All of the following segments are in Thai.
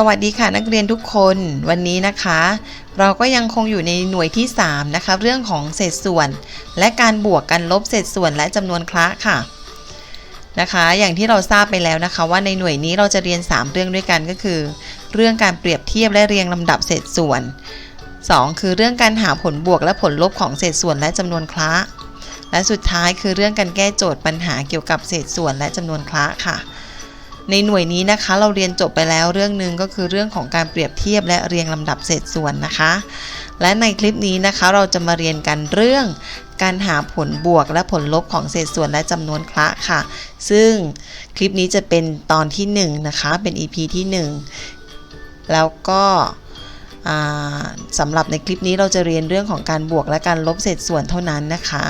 สวัสดีค่ะนักเรียนทุกคนวันนี้นะคะ เราก็ยังคงอยู่ในหน่วยที่ 3 นะคะ เรื่องของเศษส่วน และการบวกกันลบเศษส่วนและจำนวนคละค่ะนะคะ อย่างที่เราทราบไปแล้วนะคะ ว่าในหน่วยนี้เราจะเรียน 3 เรื่องด้วยกันก็คือ เรื่องการเปรียบเทียบและเรียงลำดับเศษส่วน 2 คือเรื่องการหาผลบวกและผลลบของเศษส่วนและจำนวนคละและสุดท้ายคือเรื่องการแก้โจทย์ปัญหาเกี่ยวกับเศษส่วนและจำนวนคละค่ะ ในหน่วยนี้นะคะ เราเรียนจบไปแล้วเรื่องหนึ่งก็คือเรื่องของการเปรียบเทียบและเรียงลำดับเศษส่วนนะคะ และในคลิปนี้นะคะเราจะมาเรียนกันเรื่อง การหาผลบวกและผลลบของเศษส่วนและจำนวนคละค่ะ ซึ่งคลิปนี้จะเป็นตอนที่ 1 นะคะ เป็น EP ที่ 1 แล้วก็สำหรับในคลิปนี้เราจะเรียนเรื่องของการบวกและการลบเศษส่วนเท่านั้นนะคะ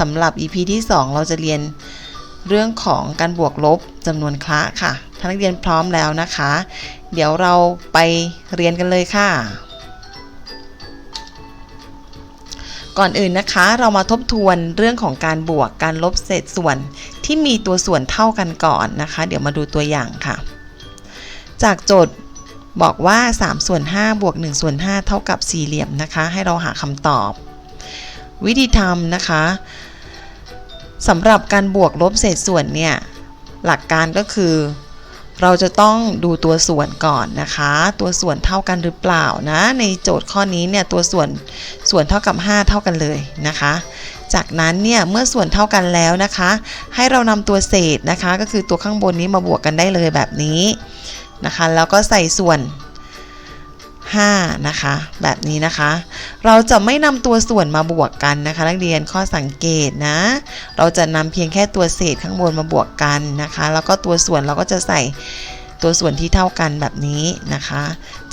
สำหรับ EP ที่ 2 เราจะเรียน เรื่องของการบวกลบจำนวนคละค่ะท่านนักเรียนพร้อมแล้วนะคะ เดี๋ยวเราไปเรียนกันเลยค่ะ ก่อนอื่นนะคะ เรามาทบทวนเรื่องของการบวกการลบเศษส่วนที่มีตัวส่วนเท่ากันก่อนนะคะ เดี๋ยวมาดูตัวอย่างค่ะ จากโจทย์บอกว่า 3 ส่วน5บวก1ส่วน5เท่ากับสี่เหลี่ยมนะคะ ให้เราหาคำตอบ วิธีทำนะคะ สำหรับการบวกลบเศษส่วนเนี่ย หลักการก็คือ เราจะต้องดูตัวส่วนก่อนนะคะ ตัวส่วนเท่ากันหรือเปล่านะ ในโจทย์ข้อนี้เนี่ยตัวส่วนส่วนเท่ากับ 5 เท่ากันเลยนะคะ จากนั้นเนี่ยเมื่อส่วนเท่ากันแล้วนะคะ ให้เรานำตัวเศษนะคะ ก็คือตัวข้างบนนี้มาบวกกันได้เลยแบบนี้นะคะ แล้วก็ใส่ส่วน 5 นะคะ แบบนี้นะคะ เราจะไม่นำตัวส่วนมาบวกกันนะคะ นักเรียนข้อสังเกตนะ เราจะนำเพียงแค่ตัวเศษข้างบนมาบวกกันนะคะ แล้วก็ตัวส่วนเราก็จะใส่ตัวส่วนที่เท่ากันแบบนี้นะคะ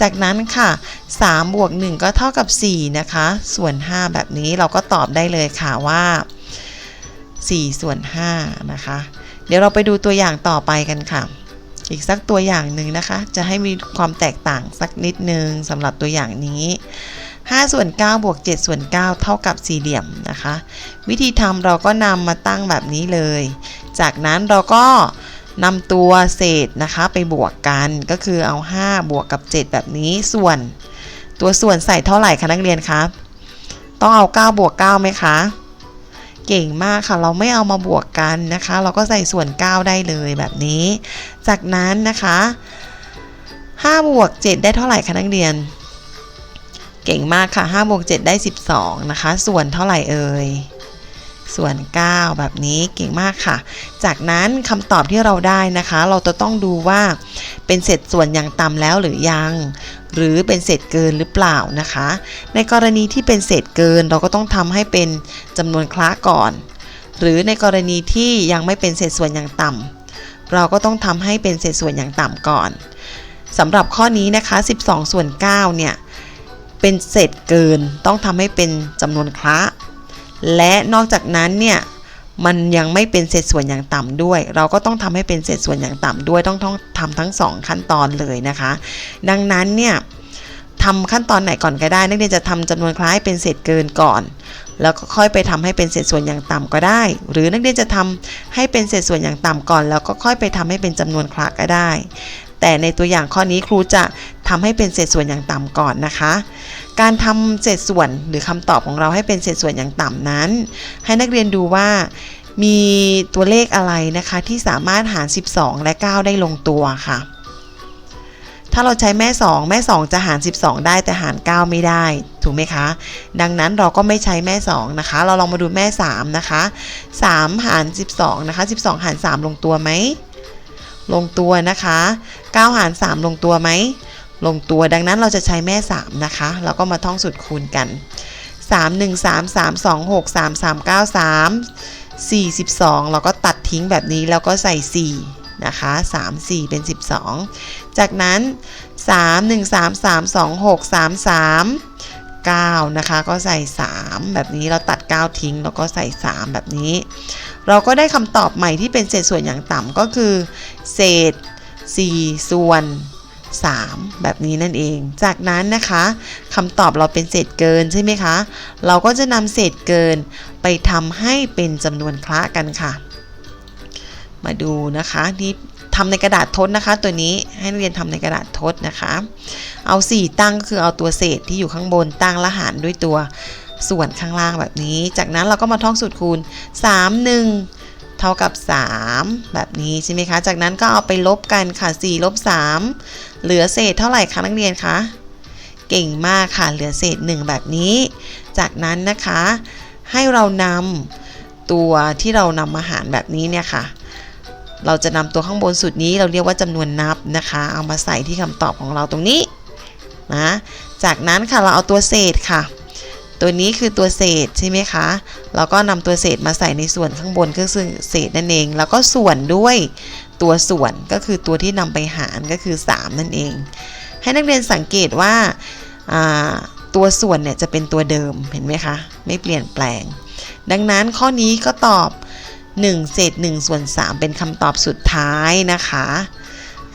จากนั้นค่ะ3บวก1ก็เท่ากับ 4 นะคะ ส่วน 5 แบบนี้เราก็ตอบได้เลยค่ะว่า 4 ส่วน5นะคะ เดี๋ยวเราไปดูตัวอย่างต่อไปกันค่ะ อีกสักตัวอย่างหนึ่งนะคะ จะให้มีความแตกต่างสักนิดนึงสำหรับตัวอย่างนี้5ส่วน9บวก7ส่วน9เท่ากับสี่เหลี่ยมนะคะ วิธีทำเราก็นำมาตั้งแบบนี้เลย จากนั้นเราก็นำตัวเศษนะคะไปบวกกันก็คือเอา 5 บวกกับ 7 แบบนี้ส่วน ตัวส่วนใส่เท่าไหร่คะนักเรียนคะต้องเอา 9 บวก 9ไหมคะ เก่งมากค่ะ เราไม่เอามาบวกกันนะคะ เราก็ใส่ส่วน 9 ได้เลยแบบนี้ จากนั้นนะคะ5บวก7ได้เท่าไหร่คะนักเรียน เก่งมากค่ะ5บวก7ได้ 12 นะคะ ส่วนเท่าไหร่เอ่ย ส่วน 9 แบบนี้เก่งมากค่ะ จากนั้นคำตอบที่เราได้นะคะ เราจะต้องดูว่าเป็นเศษส่วนอย่างต่ำแล้วหรือยัง หรือเป็นเศษเกินหรือเปล่านะคะ ในกรณีที่เป็นเศษเกินเราก็ต้องทำให้เป็นจำนวนคละก่อน หรือในกรณีที่ยังไม่เป็นเศษส่วนอย่างต่ำเราก็ต้องทำให้เป็นเศษส่วนอย่างต่ำก่อนสำหรับข้อนี้นะคะ 12 ส่วน 9 เนี่ย เป็นเศษเกินต้องทำให้เป็นจำนวนคละ และนอกจากนั้นเนี่ยมันยังไม่เป็นเศษส่วนอย่างต่ำด้วย เราก็ต้องทำให้เป็นเศษส่วนอย่างต่ำด้วยต้องต้องทำทั้งสองขั้นตอนเลยนะคะ ดังนั้นเนี่ยทำขั้นตอนไหนก่อนก็ได้ นักเรียนจะทำจำนวนคล้ายเป็นเศษเกินก่อน แล้วก็ค่อยไปทำให้เป็นเศษส่วนอย่างต่ำก็ได้ หรือนักเรียนจะทำให้เป็นเศษส่วนอย่างต่ำก่อน แล้วก็ค่อยไปทำให้เป็นจำนวนคละก็ได้ แต่ในตัวอย่างข้อนี้ครูจะทำให้เป็นเศษส่วนอย่างต่ำก่อนนะคะ การทำเศษส่วนหรือคำตอบของเราให้เป็นเศษส่วนอย่างต่ำนั้น ให้นักเรียนดูว่ามีตัวเลขอะไรนะคะที่สามารถหาร 12 และ 9 ได้ลงตัวค่ะ ถ้าเราใช้แม่ 2 แม่ 2 จะหาร 12 ได้แต่หาร 9 ไม่ได้ ถูกไหมคะ ดังนั้นเราก็ไม่ใช้แม่ 2 นะคะ เราลองมาดูแม่ 3 นะคะ 3 หาร 12 นะคะ 12 หาร 3 ลงตัวไหม ลงตัวนะคะ9หาร 3 ลงตัวไหม ลงตัวดังนั้นเราจะใช้แม่ 3 นะคะ แล้วก็มาท่องสูตรคูณกัน 3 1 3 3 2 6 3 3 9 3 42 เราก็ตัดทิ้งแบบนี้แล้วก็ใส่ 4 นะคะ 3 4 เป็น 12 จากนั้น 3 1 3 3 2 6 3 3 9 นะคะ ก็ใส่ 3 แบบนี้เราตัด 9 ทิ้ง แล้วก็ใส่ 3 แบบนี้ เราก็ได้คำตอบใหม่ที่เป็นเศษส่วนอย่างต่ำก็คือ เศษ 4 ส่วน 3 แบบนี้นั่นเอง จากนั้นนะคะคำตอบเราเป็นเศษเกินใช่ไหมคะ เราก็จะนำเศษเกินไปทำให้เป็นจำนวนคละกันค่ะ มาดูนะคะที่ ทำในกระดาษทดนะคะ ตัวนี้ให้นักเรียนทำในกระดาษทดนะคะ เอา 4 ตั้งก็คือเอาตัวเศษที่อยู่ข้างบนตั้งและหารด้วยตัวส่วนข้างล่างแบบนี้ จากนั้นเราก็มาท่องสูตรคูณ 3 1 เท่ากับ 3 แบบนี้ใช่ไหมคะ จากนั้นก็เอาไปลบกันค่ะ4ลบ3เหลือเศษเท่าไหร่คะนักเรียนคะเก่งมากค่ะเหลือเศษ 1 แบบนี้ จากนั้นนะคะให้เรานำตัวที่เรานำมาหารแบบนี้เนี่ยค่ะ เราจะนำตัวข้างบนสุดนี้เราเรียกว่าจำนวนนับนะคะ เอามาใส่ที่คำตอบของเราตรงนี้นะจากนั้นค่ะเราเอาตัวเศษค่ะ ตัวนี้คือตัวเศษใช่ไหมคะเราก็นำตัวเศษมาใส่ในส่วนข้างบนก็คือเศษนั่นเอง แล้วก็ส่วนด้วยตัวส่วนก็คือตัวที่นำไปหารก็คือ 3 นั่นเอง ให้นักเรียนสังเกตว่าตัวส่วนเนี่ยจะเป็นตัวเดิมเห็นไหมคะ ไม่เปลี่ยนแปลง ดังนั้นข้อนี้ก็ตอบ 1 เศษ1ส่วน3เป็นคำตอบสุดท้ายนะคะ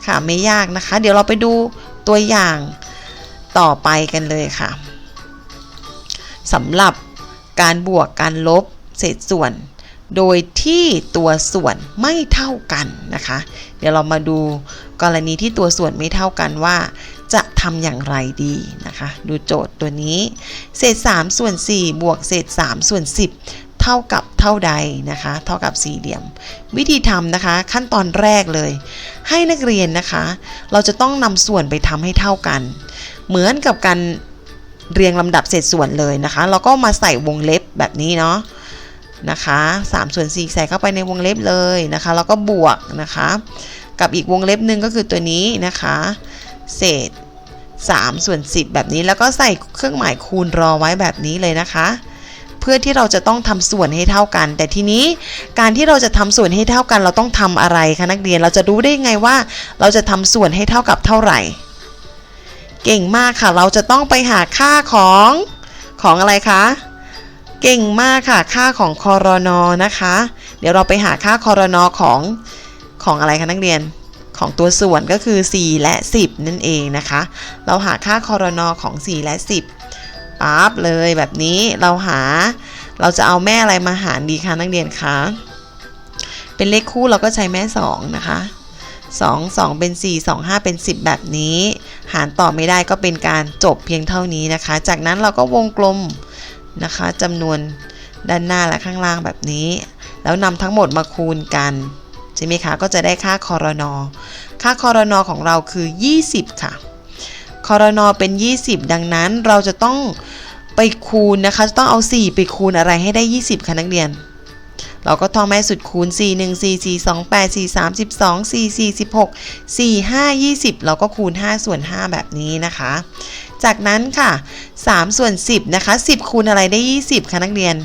ค่ะไม่ยากนะคะ เดี๋ยวเราไปดูตัวอย่างต่อไปกันเลยค่ะสำหรับการบวกการลบเศษส่วน โดยที่ตัวส่วนไม่เท่ากันนะคะ เดี๋ยวเรามาดูกรณีที่ตัวส่วนไม่เท่ากันว่า จะทำอย่างไรดีนะคะ ดูโจทย์ตัวนี้ เศษ 3 ส่วน 4 บวกเศษ 3 ส่วน 10 เท่ากับเท่าใดนะคะ เท่ากับสี่เหลี่ยม วิธีทำนะคะขั้นตอนแรกเลย ให้นักเรียนนะคะ เราจะต้องนำส่วนไปทำให้เท่ากัน เหมือนกับการเรียงลำดับเศษส่วนเลยนะคะเราก็มาใส่วงเล็บแบบนี้เนาะนะคะ3ส่วน4ใส่เข้าไปในวงเล็บเลยนะคะ แล้วก็บวกนะคะ กับอีกวงเล็บหนึ่งก็คือตัวนี้นะคะ เศษ3ส่วน10 แบบนี้แล้วก็ใส่เครื่องหมายคูณรอไว้แบบนี้เลยนะคะ เพื่อที่เราจะต้องทำส่วนให้เท่ากัน แต่ทีนี้การที่เราจะทำส่วนให้เท่ากัน เราต้องทำอะไรคะนักเรียนเราจะรู้ได้ไงว่า เราจะทำส่วนให้เท่ากับเท่าไหร่ เก่งมากค่ะ เราจะต้องไปหาค่าของของอะไรคะเก่งมากค่ะค่าของคอรนอนะคะ เดี๋ยวเราไปหาค่าคอรนอของของอะไรคะนักเรียนของตัวส่วนก็คือ 4 และ 10 นั่นเองนะคะ เราหาค่าคอรนอของ 4 และ 10 ปั๊บเลยแบบนี้เราหา เราจะเอาแม่อะไรมาหารดีคะนักเรียนคะ เป็นเลขคู่เราก็ใช้แม่ 2 นะคะ 2 2 เป็น 4 2 5 เป็น 10 แบบนี้ หารต่อไม่ได้ก็เป็นการจบเพียงเท่านี้นะคะ จากนั้นเราก็วงกลมนะคะจำนวนด้านหน้าและข้างล่างแบบนี้ แล้วนำทั้งหมดมาคูณกันใช่ไหมคะ ก็จะได้ค่าคอรนอค่าคอรนอของเราคือ 20 ค่ะ คอรนอเป็น 20 ดังนั้นเราจะต้องไปคูณนะคะจะต้องเอา 4 ไปคูณอะไรให้ได้ 20คะนักเรียน เราก็ท่องแม่สุดคูณ 4 1 4 4 2 8 4 3 12 4 4 16 4 5 20 เราก็คูณ 5 ส่วน 5 แบบนี้นะคะ จากนั้นค่ะ 3 ส่วน 10 นะคะ 10 คูณอะไรได้ 20คะนักเรียน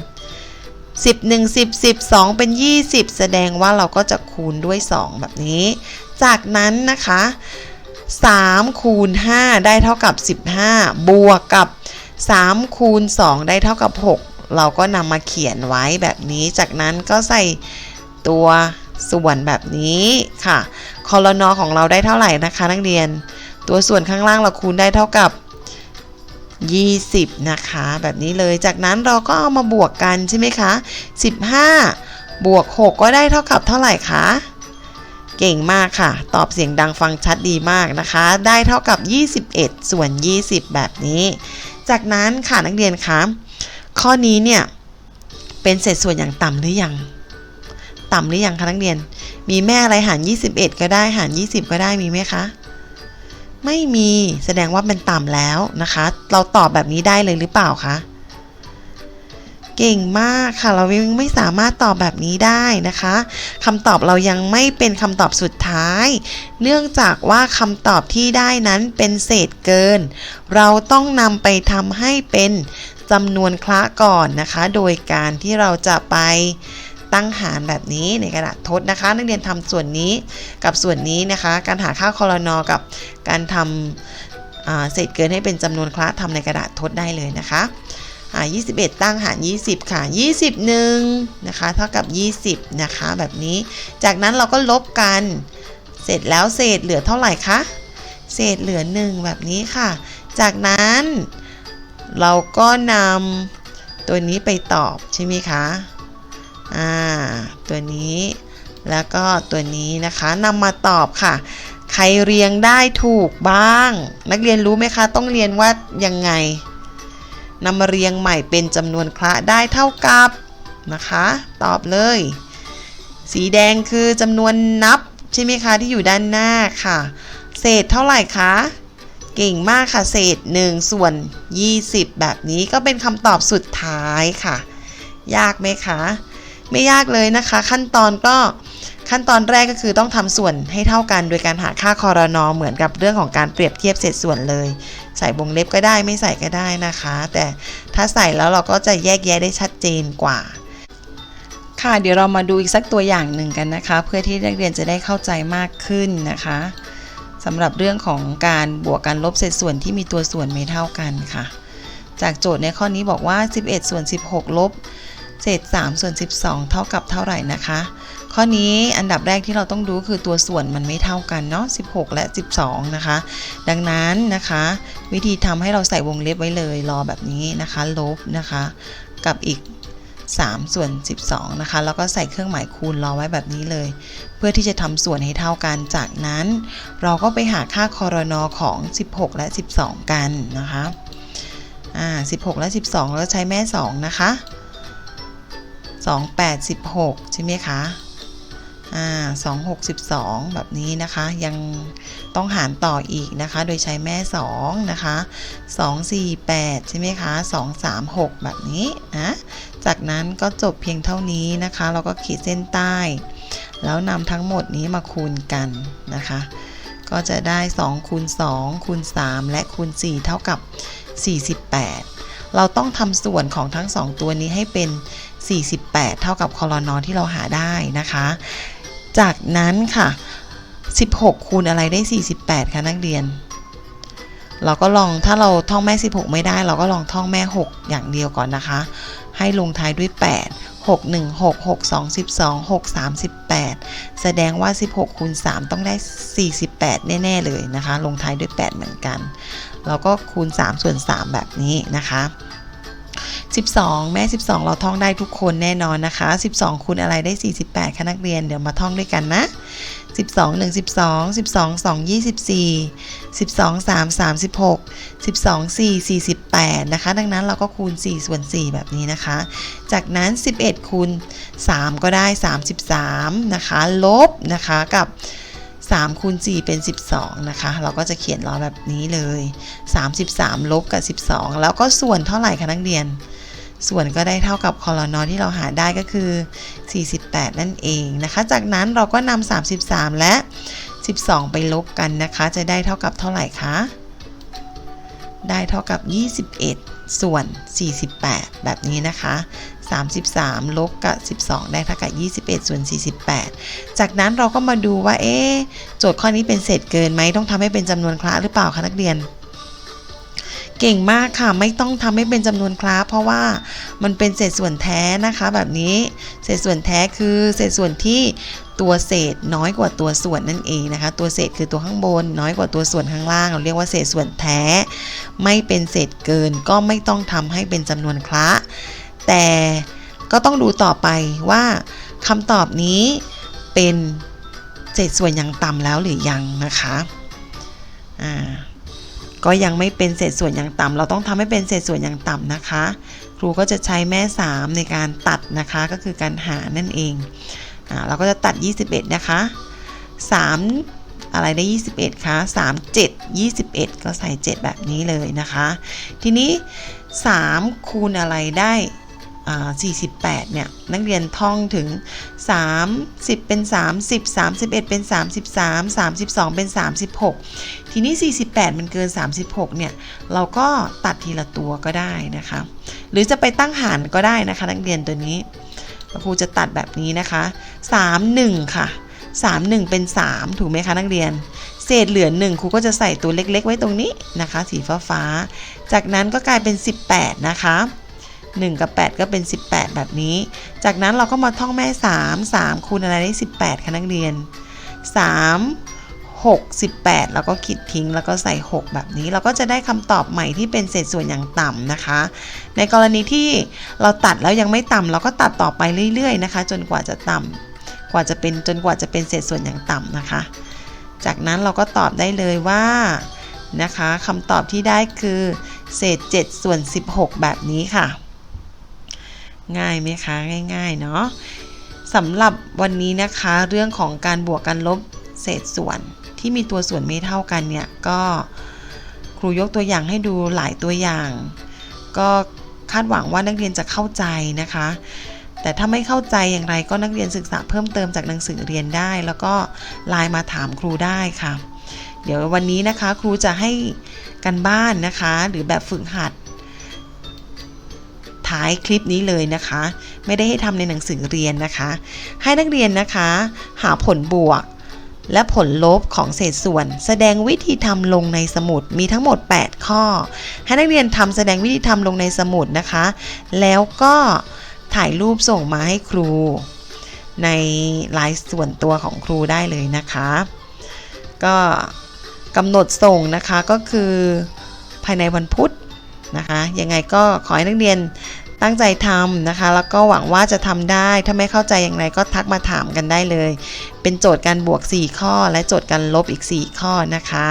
10 1 10 12 เป็น 20 แสดงว่าเราก็จะคูณด้วย 2 แบบนี้ จากนั้นนะคะ 3 คูณ 5 ได้เท่ากับ 15 บวกกับ 3 คูณ 2 ได้เท่ากับ 6 เราก็นำมาเขียนไว้แบบนี้ จากนั้นก็ใส่ตัวส่วนแบบนี้ค่ะ คอลนอของเราได้เท่าไหร่นะคะ นักเรียน ตัวส่วนข้างล่างเราคูณได้เท่ากับ 20 นะคะ แบบนี้เลย จากนั้นเราก็เอามาบวกกันใช่ไหมคะ 15 บวก 6 ก็ได้เท่ากับเท่าไหร่คะ เก่งมากค่ะ ตอบเสียงดังฟังชัดดีมากนะคะ ได้เท่ากับ 21 ส่วน 20 แบบนี้ จากนั้นค่ะนักเรียนคะ ข้อนี้เนี่ย เป็นเศษส่วนอย่างต่ำหรือยัง ต่ำหรือยังคะนักเรียน มีแม่อะไรหาร 21 ก็ได้หาร 20 ก็ได้มีไหมคะ ไม่มี แสดงว่าเป็นต่ำแล้วนะคะ เราตอบแบบนี้ได้เลยหรือเปล่าคะ เก่งมากค่ะ เรายังไม่สามารถตอบแบบนี้ได้นะคะคำตอบเรายังไม่เป็นคำตอบสุดท้าย เนื่องจากว่าคำตอบที่ได้นั้นเป็นเศษเกิน เราต้องนำไปทำให้เป็นจำนวนคละก่อนนะคะ โดยการที่เราจะไปตั้งหารแบบนี้ในกระดาษทดนะคะ นักเรียนทำส่วนนี้กับส่วนนี้นะคะ การหาค่าคอรนอกับการทำเศษเกินให้เป็นจำนวนคละทำในกระดาษทดได้เลยนะคะ หา21 ตั้งหาร 20 ค่ะ20หนึ่งนะคะ เท่ากับ 20 นะคะ แบบนี้ จากนั้นเราก็ลบกัน เสร็จแล้วเศษเหลือเท่าไหร่คะ เศษเหลือ 1 แบบนี้ค่ะ จากนั้นเราก็นำตัวนี้ไปตอบใช่ไหมคะ อ่า ตัวนี้แล้วก็ตัวนี้นะคะนำมาตอบค่ะ ใครเรียงได้ถูกบ้าง นักเรียนรู้ไหมคะ ต้องเรียนว่ายังไง นำมาเรียงใหม่เป็นจำนวนคละได้เท่ากับนะคะ ตอบเลย สีแดงคือจำนวนนับใช่ไหมคะที่อยู่ด้านหน้าค่ะ เศษเท่าไหร่คะเก่งมากค่ะเศษ 1 ส่วน 20 แบบนี้ก็เป็นคำตอบสุดท้ายค่ะ ยากไหมคะ ไม่ยากเลยนะคะ ขั้นตอนก็ขั้นตอนแรกก็คือต้องทำส่วนให้เท่ากันโดยการหาค่าคอรนอเหมือนกับเรื่องของการเปรียบเทียบเศษส่วนเลย ใส่วงเล็บก็ได้ไม่ใส่ก็ได้นะคะ แต่ถ้าใส่แล้วเราก็จะแยกแยะได้ชัดเจนกว่า ค่ะเดี๋ยวเรามาดูอีกสักตัวอย่างหนึ่งกันนะคะ เพื่อที่นักเรียนจะได้เข้าใจมากขึ้นนะคะสำหรับเรื่องของการบวกการลบเศษส่วนที่มีตัวส่วนไม่เท่ากันค่ะ จากโจทย์ในข้อนี้บอกว่า 11 ส่วน 16 ลบ เศษ 3 ส่วน 12 เท่ากับเท่าไหร่นะคะ ข้อนี้อันดับแรกที่เราต้องดูคือตัวส่วนมันไม่เท่ากันเนาะ16 และ 12 นะคะ ดังนั้นนะคะ วิธีทำให้เราใส่วงเล็บไว้เลยรอแบบนี้นะคะ ลบนะคะ กับอีก3ส่วน 12 นะคะ แล้วก็ใส่เครื่องหมายคูณรอไว้แบบนี้เลย เพื่อที่จะทำส่วนให้เท่ากัน จากนั้น เราก็ไปหาค่าคอรนอของ 16 และ 12 กันนะคะ อ่า 16 และ 12เราก็ใช้แม่ 2 นะคะ 2 8 16 ใช่ไหมคะ อ่า2 6 12แบบนี้นะคะ ยังต้องหารต่ออีกนะคะ โดยใช้แม่2นะคะ2 4 8ใช่ไหมคะ2 3 6แบบนี้นะจากนั้นก็จบเพียงเท่านี้นะคะ เราก็ขีดเส้นใต้ แล้วนำทั้งหมดนี้มาคูณกันนะคะ ก็จะได้2คูณ2คูณ3และคูณ4เท่ากับ 48 เราต้องทำส่วนของทั้ง 2 ตัวนี้ให้เป็น 48 เท่ากับคอรนอที่เราหาได้นะคะ จากนั้นค่ะ 16 คูณอะไรได้ 48 คะนักเรียน เราก็ลองถ้าเราท่องแม่ 16 ไม่ได้ เราก็ลองท่องแม่ 6 อย่างเดียวก่อนนะคะ ให้ลงท้ายด้วย 8 6 1 6 6 2 12 6 38 แสดงว่า 16 คูณ 3 ต้องได้ 48 แน่ ๆ เลยนะคะ ลงท้ายด้วย 8 เหมือนกัน เราก็คูณ 3 ส่วน 3 แบบนี้นะคะ 12 แม่ 12 เราท่องได้ทุกคนแน่นอนนะคะ 12คูณอะไรได้ 48คะนักเรียนเดี๋ยวมาท่องด้วยกันนะ 12 1 12 12 2 24 12 3 36 12 4 48 นะคะ ดังนั้นเราก็คูณ 4 ส่วน 4 แบบนี้นะคะ จากนั้น 11 คูณ 3 ก็ได้ 33 นะคะ ลบนะคะกับ3คูณ4เป็น 12 นะคะ เราก็จะเขียนล้อแบบนี้เลย 33 ลบกับ 12 แล้วก็ส่วนเท่าไหร่คะนักเรียน ส่วนก็ได้เท่ากับคอรนอที่เราหาได้ก็คือ 48 นั่นเองนะคะ จากนั้นเราก็นำ33 และ 12 ไปลบกันนะคะ จะได้เท่ากับเท่าไหร่คะได้เท่ากับ 21 ส่วน 48 แบบนี้นะคะ 33 ลบกับ 12 ได้เท่ากับ 21 ส่วน 48 จากนั้นเราก็มาดูว่า เอ๊โจทย์ข้อนี้เป็นเศษเกินไหม ต้องทำให้เป็นจำนวนคละหรือเปล่าคะนักเรียน เก่งมากค่ะ ไม่ต้องทำให้เป็นจำนวนคละเพราะว่ามันเป็นเศษส่วนแท้นะคะแบบนี้เศษส่วนแท้คือเศษส่วนที่ตัวเศษน้อยกว่าตัวส่วนนั่นเองนะคะ ตัวเศษคือตัวข้างบน น้อยกว่าตัวส่วนข้างล่าง เราเรียกว่าเศษส่วนแท้ ไม่เป็นเศษเกินก็ไม่ต้องทำให้เป็นจำนวนคละแต่ก็ต้องดูต่อไปว่าคำตอบนี้เป็นเศษส่วนอย่างต่ำแล้วหรือยังนะคะอ่า ก็ยังไม่เป็นเศษส่วนอย่างต่ำเราต้องทำให้เป็นเศษส่วนอย่างต่ำนะคะ ครูก็จะใช้แม่ 3 ในการตัดนะคะ ก็คือการหารนั่นเองอ่าเราก็จะตัด 21 นะคะ 3 อะไรได้ 21 คะ3 7 21 ก็ใส่ 7 แบบนี้เลยนะคะ ทีนี้ 3 คูณอะไรได้ 48 เนี่ย นักเรียนท่องถึง 30 เป็น 30 31 เป็น 33 32 เป็น 36 ทีนี้ 48 มันเกิน 36 เนี่ย เราก็ตัดทีละตัวก็ได้นะคะ หรือจะไปตั้งหารก็ได้นะคะ นักเรียนตัวนี้ครูจะตัดแบบนี้นะคะ 31 ค่ะ 31 เป็น 3 ถูกไหมคะนักเรียน เศษเหลือ 1 ครูก็จะใส่ตัวเล็ก ๆ ไว้ตรงนี้นะคะ สีฟ้าๆ จากนั้นก็กลายเป็น 18 นะคะ 1 กับ 8 ก็เป็น 18 แบบนี้ จากนั้นเราก็มาท่องแม่ 3 3 คูณอะไรได้ 18คะนักเรียน 3 6 18 แล้วก็ขีดทิ้งแล้วก็ใส่ 6 แบบนี้ เราก็จะได้คำตอบใหม่ที่เป็นเศษส่วนอย่างต่ำนะคะ ในกรณีที่เราตัดแล้วยังไม่ต่ำเราก็ตัดต่อไปเรื่อยๆนะคะ จนกว่าจะต่ำกว่าจะเป็นจนกว่าจะเป็นเศษส่วนอย่างต่ำนะคะ จากนั้นเราก็ตอบได้เลยว่านะคะคำตอบที่ได้คือเศษ 7 ส่วน 16 แบบนี้ค่ะ ง่ายไหมคะง่าย ๆ เนาะสำหรับวันนี้นะคะเรื่องของการบวกกันลบเศษส่วนที่มีตัวส่วนไม่เท่ากันเนี่ยก็ครูยกตัวอย่างให้ดูหลายตัวอย่าง ก็คาดหวังว่านักเรียนจะเข้าใจนะคะ แต่ถ้าไม่เข้าใจอย่างไรก็นักเรียนศึกษาเพิ่มเติมจากหนังสือเรียนได้ แล้วก็ไลน์มาถามครูได้ค่ะ เดี๋ยววันนี้นะคะครูจะให้กันบ้านนะคะ หรือแบบฝึกหัด ท้ายคลิปนี้เลยนะคะ ไม่ได้ให้ทำในหนังสือเรียนนะคะ ให้นักเรียนนะคะ หาผลบวก และผลลบของเศษส่วน แสดงวิธีทำลงในสมุดมีทั้งหมด 8 ข้อ ให้นักเรียนทำแสดงวิธีทำลงในสมุดนะคะ แล้วก็ถ่ายรูปส่งมาให้ครู ในไลน์ส่วนตัวของครูได้เลยนะคะ ก็กำหนดส่งนะคะก็คือภายในวันพุธ นะคะ ยังไงก็ขอให้นักเรียนตั้งใจทำนะคะ แล้วก็หวังว่าจะทำได้ ถ้าไม่เข้าใจอย่างไรก็ทักมาถามกันได้เลย เป็นโจทย์การบวก 4 ข้อ และโจทย์การลบอีก 4 ข้อนะคะ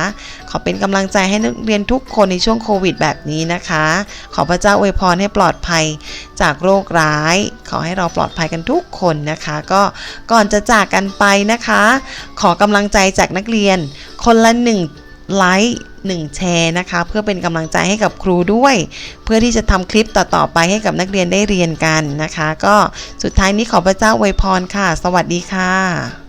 ขอเป็นกำลังใจให้นักเรียนทุกคนในช่วงโควิดแบบนี้นะคะ ขอพระเจ้าอวยพรให้ปลอดภัยจากโรคร้าย ขอให้เราปลอดภัยกันทุกคนนะคะ ก็ก่อนจะจากกันไปนะคะ ขอกำลังใจจากนักเรียน คนละหนึ่ง ไลค์หนึ่งแชร์นะคะ เพื่อเป็นกำลังใจให้กับครูด้วย เพื่อที่จะทำคลิปต่อๆไปให้กับนักเรียนได้เรียนกันนะคะ ก็สุดท้ายนี้ขอพระเจ้าอวยพรค่ะ สวัสดีค่ะ